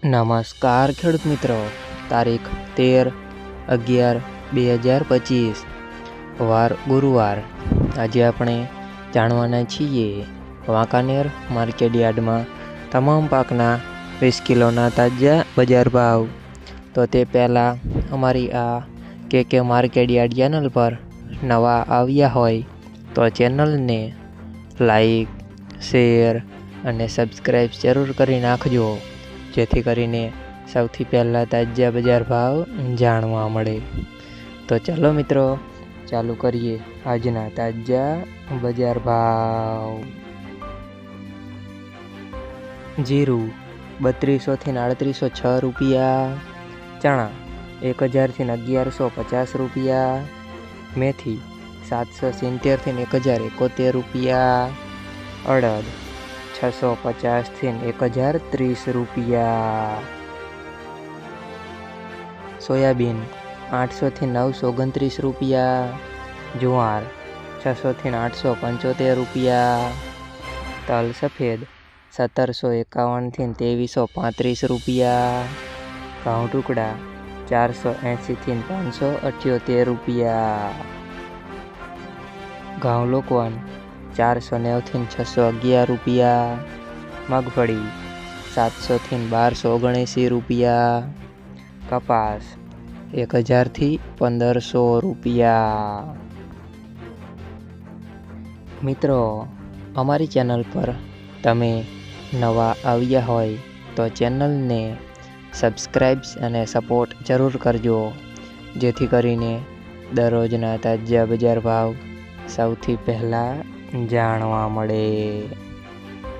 નમસ્કાર ખેડૂત મિત્રો. તારીખ તેર અગિયાર બે હજાર પચીસ, વાર ગુરુવાર. આજે આપણે જાણવાના છીએ વાંકાનેર માર્કેટ યાર્ડમાં તમામ પાકના વીસ કિલોના તાજા બજાર ભાવ. તો તે પહેલાં અમારી આ કે કે માર્કેટ યાર્ડ ચેનલ પર નવા આવ્યા હોય તો ચેનલને લાઈક, શેર અને સબસ્ક્રાઈબ જરૂર કરી નાખજો. જેથી કરીને સૌથી પહેલાં તાજા બજાર ભાવ જાણવા મળે. તો ચાલો મિત્રો, ચાલુ કરીએ આજના તાજા બજાર ભાવ. જીરું બત્રીસોથી આડત્રીસો છ રૂપિયા, ચણા એક હજારથી અગિયારસો પચાસ રૂપિયા, મેથી સાતસો સિત્તેરથી એક હજાર એકોતેર રૂપિયા, અડદ છસો પચાસથી એક હજાર ત્રીસ રૂપિયા. સોયાબીન આઠસોથી નવસો ઓગણત્રીસ રૂપિયા. જુવાર છસોથી આઠસો પંચોતેર રૂપિયા. તલ સફેદ સત્તરસો એકાવનથી ત્રેવીસો પાંત્રીસ રૂપિયા. ઘઉં ટુકડા ચારસો એંશીથી પાંચસો અઠ્યોતેર રૂપિયા. ઘઉં લોકવન ચારસો નેવથી છસો અગિયાર રૂપિયા. મગફળી સાતસોથી બારસો ઓગણએંસી રૂપિયા. કપાસ એક હજારથી પંદરસો રૂપિયા. મિત્રો, અમારી ચેનલ પર તમે નવા આવ્યા હોય તો ચેનલને સબસ્ક્રાઈબ્સ અને સપોર્ટ જરૂર કરજો, જેથી કરીને દરરોજના તાજા બજાર ભાવ સૌથી પહેલાં જાણવા મળે.